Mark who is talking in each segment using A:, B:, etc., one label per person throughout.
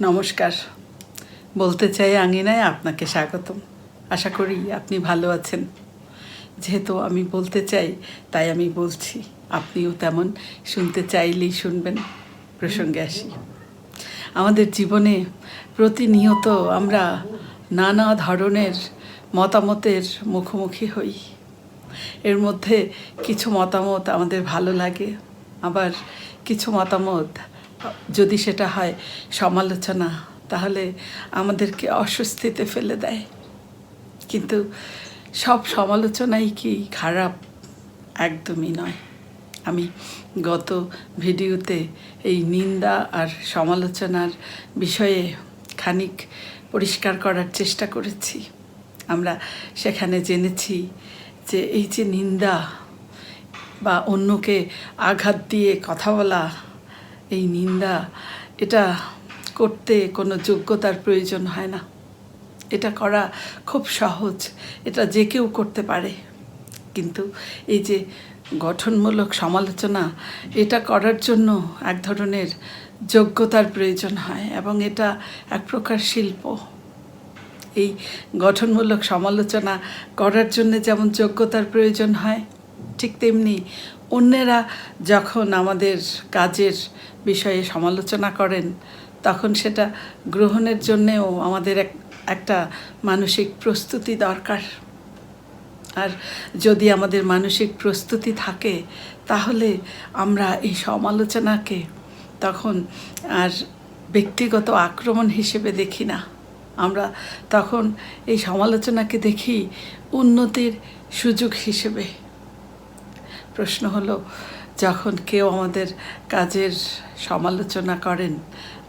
A: নমস্কার। বলতে চাই আঙিনায় আপনাকে স্বাগতম। আশা করি আপনি ভালো আছেন। যেহেতু আমি বলতে চাই, তাই আমি বলছি, আপনিও তেমন শুনতে চাইলেই শুনবেন, প্রসঙ্গে আসি। আমাদের জীবনে প্রতিনিয়ত আমরা নানা ধরনের মতামতের মুখোমুখি হই। এর মধ্যে কিছু মতামত আমাদের ভালো লাগে, আবার কিছু মতামত যদি সেটা হয় সমালোচনা, তাহলে আমাদেরকে অস্বস্তিতে ফেলে দেয়। কিন্তু সব সমালোচনাই কি খারাপ? একদমই নয়। আমি গত ভিডিওতে এই নিন্দা আর সমালোচনার বিষয়ে খানিক পরিষ্কার করার চেষ্টা করেছি। আমরা সেখানে জেনেছি যে এই যে নিন্দা বা অন্যকে আঘাত দিয়ে কথা বলা এই নিন্দা, এটা করতে কোনো যোগ্যতার প্রয়োজন হয় না। এটা করা খুব সহজ, এটা যে কেউ করতে পারে। কিন্তু এই যে গঠনমূলক সমালোচনা, এটা করার জন্য এক ধরনের যোগ্যতার প্রয়োজন হয় এবং এটা এক প্রকার শিল্প। এই গঠনমূলক সমালোচনা করার জন্য যেমন যোগ্যতার প্রয়োজন হয় ঠিক তেমনি অন্যেরা যখন আমাদের কাজের বিষয়ে সমালোচনা করেন, তখন সেটা গ্রহণের জন্যেও আমাদের এক, একটা মানসিক প্রস্তুতি দরকার। আর যদি আমাদের মানসিক প্রস্তুতি থাকে, তাহলে আমরা এই সমালোচনাকে তখন আর ব্যক্তিগত আক্রমণ হিসেবে দেখি না। আমরা তখন এই সমালোচনাকে দেখি উন্নতির সুযোগ হিসেবে। প্রশ্ন হলো, যখন কেউ আমাদের কাজের সমালোচনা করেন,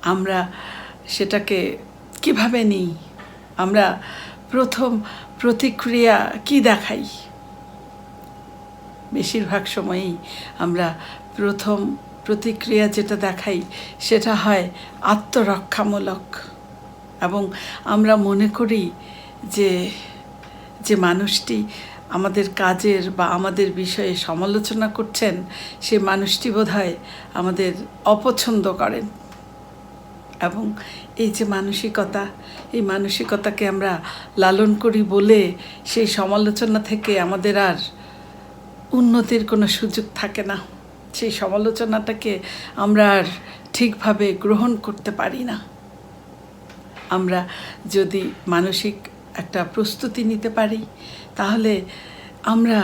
A: আমরা সেটাকে কীভাবে নিই? আমরা প্রথম প্রতিক্রিয়া কি দেখাই? বেশিরভাগ সময়ই আমরা প্রথম প্রতিক্রিয়া যেটা দেখাই, সেটা হয় আত্মরক্ষামূলক। এবং আমরা মনে করি যে যে মানুষটি আমাদের কাজের বা আমাদের বিষয়ে সমালোচনা করছেন, সে মানুষটি বোধহয় আমাদের অপছন্দ করেন। এবং এই যে মানসিকতা, এই মানসিকতাকে আমরা লালন করি বলে সেই সমালোচনা থেকে আমাদের আর উন্নতির কোনো সুযোগ থাকে না। সেই সমালোচনাটাকে আমরা আর ঠিকভাবে গ্রহণ করতে পারি না। আমরা যদি মানসিক একটা প্রস্তুতি নিতে পারি, তাহলে আমরা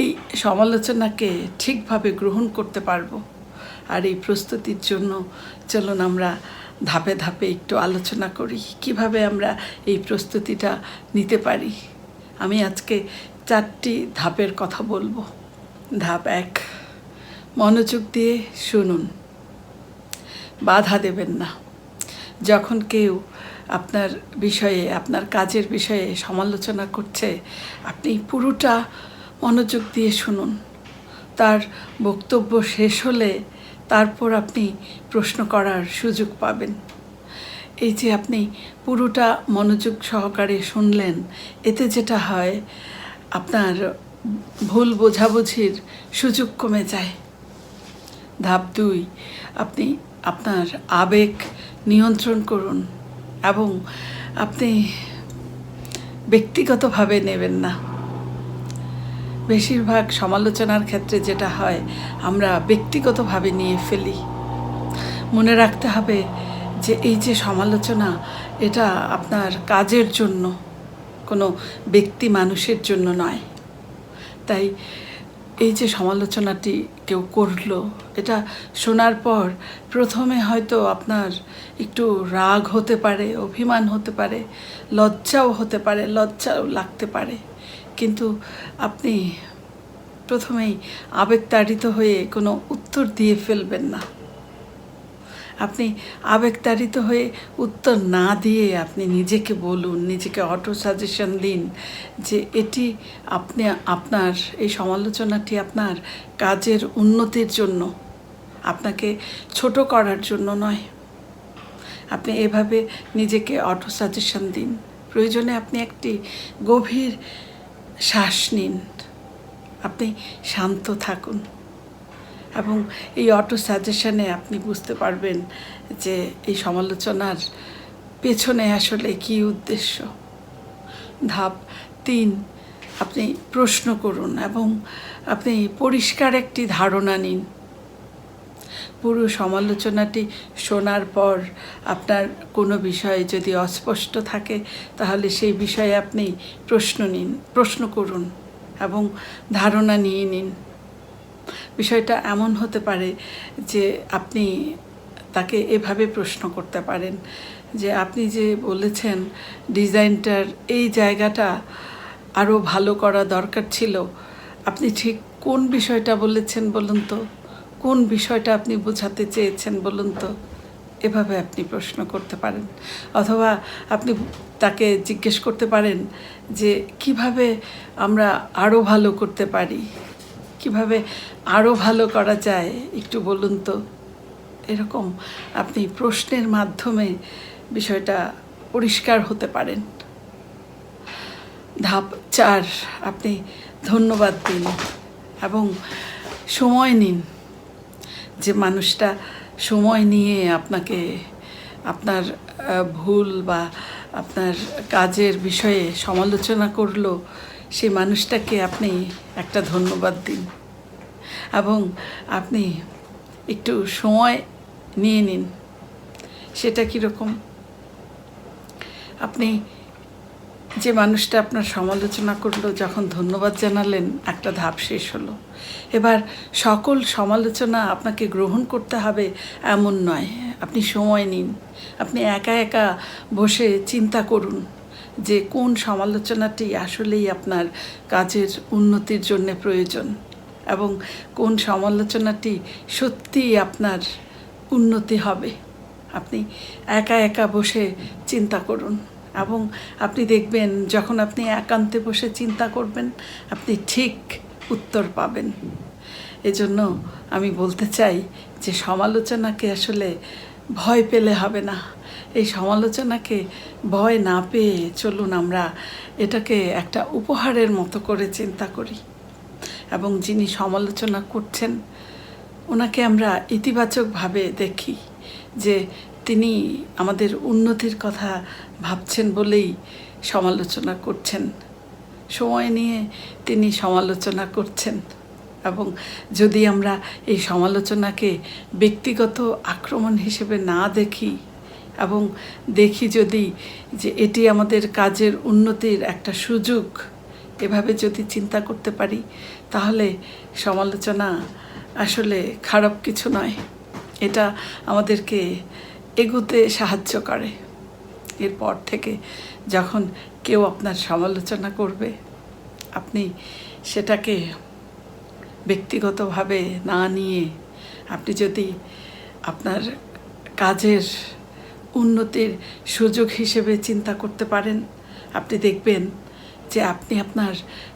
A: এই সমালোচনাকে ঠিকভাবে গ্রহণ করতে পারব। আর এই প্রস্তুতির জন্য চলুন আমরা ধাপে ধাপে একটু আলোচনা করি, কীভাবে আমরা এই প্রস্তুতিটা নিতে পারি। আমি আজকে চারটি ধাপের কথা বলব। ধাপ এক, মনোযোগ দিয়ে শুনুন। বাধা দেবেন না। যখন কেউ আপনার বিষয়ে, আপনার কাজের বিষয়ে সমালোচনা করছে, আপনি পুরোটা মনোযোগ দিয়ে শুনুন। তার বক্তব্য শেষ হলে তারপর আপনি প্রশ্ন করার সুযোগ পাবেন। এই যে আপনি পুরোটা মনোযোগ সহকারে শুনলেন, এতে যেটা হয়, আপনার ভুল বোঝাবুঝির সুযোগ কমে যায়। ধাপ দুই, আপনি আপনার আবেগ নিয়ন্ত্রণ করুন। এবং আপনি ব্যক্তিগতভাবে নেবেন না। বেশিরভাগ সমালোচনার ক্ষেত্রে যেটা হয়, আমরা ব্যক্তিগতভাবে নিয়ে ফেলি। মনে রাখতে হবে যে এই যে সমালোচনা, এটা আপনার কাজের জন্য, কোনো ব্যক্তি মানুষের জন্য নয়। তাই এই যে সমালোচনাটি কেউ করল, এটা শোনার পর প্রথমে হয়তো আপনার একটু রাগ হতে পারে, অভিমান হতে পারে, লজ্জাও হতে পারে, লজ্জাও লাগতে পারে। কিন্তু আপনি প্রথমেই আবেগতাড়িত হয়ে কোনো উত্তর দিয়ে ফেলবেন না। আপনি আবেগতাড়িত হয়ে উত্তর না দিয়ে আপনি নিজেকে বলুন, নিজেকে অটো সাজেশন দিন যে এটি আপনি, আপনার, এই সমালোচনাটি আপনার কাজের উন্নতির জন্য, আপনাকে ছোট করার জন্য নয়। আপনি এভাবে নিজেকে অটো সাজেশন দিন। প্রয়োজনে আপনি একটি গভীর শ্বাস নিন। আপনি শান্ত থাকুন। এবং এই অটো সাজেশনে আপনি বুঝতে পারবেন যে এই সমালোচনার পেছনে আসলে কী উদ্দেশ্য। ধাপ তিন, আপনি প্রশ্ন করুন এবং আপনি পরিষ্কার একটি ধারণা নিন। পুরো সমালোচনাটি শোনার পর আপনার কোনো বিষয়ে যদি অস্পষ্ট থাকে, তাহলে সেই বিষয়ে আপনি প্রশ্ন নিন, প্রশ্ন করুন এবং ধারণা নিয়ে নিন। বিষয়টা এমন হতে পারে যে আপনি তাকে এভাবে প্রশ্ন করতে পারেন, যে আপনি যে বলেছেন ডিজাইনটার এই জায়গাটা আরও ভালো করা দরকার ছিল, আপনি ঠিক কোন বিষয়টা বলেছেন বলুন তো? কোন বিষয়টা আপনি বোঝাতে চেয়েছেন বলুন তো? এভাবে আপনি প্রশ্ন করতে পারেন। অথবা আপনি তাকে জিজ্ঞেস করতে পারেন যে কীভাবে আমরা আরও ভালো করতে পারি? কীভাবে আরও ভালো করা যায়, একটু বলুন তো? এরকম আপনি প্রশ্নের মাধ্যমে বিষয়টা পরিষ্কার হতে পারেন। ধাপ চার, আপনি ধন্যবাদ দিন এবং সময় নিন। যে মানুষটা সময় নিয়ে আপনাকে আপনার ভুল বা আপনার কাজের বিষয়ে সমালোচনা করল সেই মানুষটাকে আপনি একটা ধন্যবাদ দিন। এবং আপনি একটু সময় নিয়ে নিন। সেটা কীরকম আপনি যে মানুষটা আপনার সমালোচনা করল, যখন ধন্যবাদ জানালেন, একটা ধাপ শেষ হলো। এবার সকল সমালোচনা আপনাকে গ্রহণ করতে হবে এমন নয়। আপনি সময় নিন। আপনি একা একা বসে চিন্তা করুন। যে কোন সমালোচনাটি আসলেই আপনার কাজের উন্নতির জন্য প্রয়োজন এবং কোন সমালোচনাটি সত্যিই আপনার উন্নতি হবে। আপনি একা একা বসে চিন্তা করুন এবং আপনি দেখবেন যখন আপনি একান্তে বসে চিন্তা করবেন, আপনি ঠিক উত্তর পাবেন। এজন্য আমি বলতে চাই যে সমালোচনাকে আসলে ভয় পেলে হবে না। এই সমালোচনাকে ভয় না পেয়ে চলুন আমরা এটাকে একটা উপহারের মতো করে চিন্তা করি। এবং যিনি সমালোচনা করছেন, ওনাকে আমরা ইতিবাচকভাবে দেখি যে তিনি আমাদের উন্নতির কথা ভাবছেন বলেই সমালোচনা করছেন। সময় নিয়ে তিনি সমালোচনা করছেন। এবং যদি আমরা এই সমালোচনাকে ব্যক্তিগত আক্রমণ হিসেবে না দেখি এবং দেখি যদি যে এটি আমাদের কাজের উন্নতির একটা সুযোগ, এভাবে যদি চিন্তা করতে পারি, তাহলে সমালোচনা আসলে খারাপ কিছু নয়। এটা আমাদেরকে এগোতে সাহায্য করে। এরপর থেকে যখন কেউ আপনার সমালোচনা করবে, আপনি সেটাকে ব্যক্তিগতভাবে না নিয়ে আপনি যদি আপনার কাজের উন্নতির সুযোগ হিসেবে চিন্তা করতে পারেন, আপনি দেখবেন যে আপনি আপনার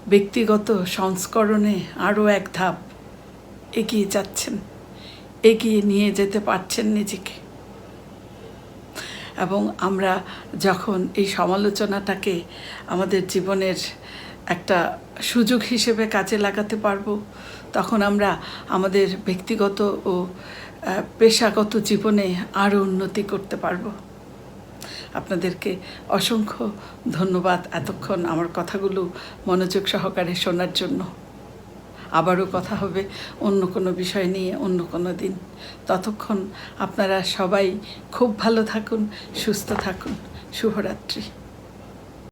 A: ব্যক্তিগত সংস্করণে আরও এক ধাপ এগিয়ে যাচ্ছেন, এগিয়ে নিয়ে যেতে পারছেন নিজেকে। এবং আমরা যখন এই সমালোচনাটাকে আমাদের জীবনের একটা সুযোগ হিসেবে কাজে লাগাতে পারব, তখন আমরা আমাদের ব্যক্তিগত ও পেশাগত জীবনে আরও উন্নতি করতে পারব। আপনাদেরকে অসংখ্য ধন্যবাদ এতক্ষণ আমার কথাগুলো মনোযোগ সহকারে শোনার জন্য। আবারও কথা হবে অন্য কোনো বিষয় নিয়ে, অন্য কোনো দিন। ততক্ষণ আপনারা সবাই খুব ভালো থাকুন, সুস্থ থাকুন। শুভরাত্রি।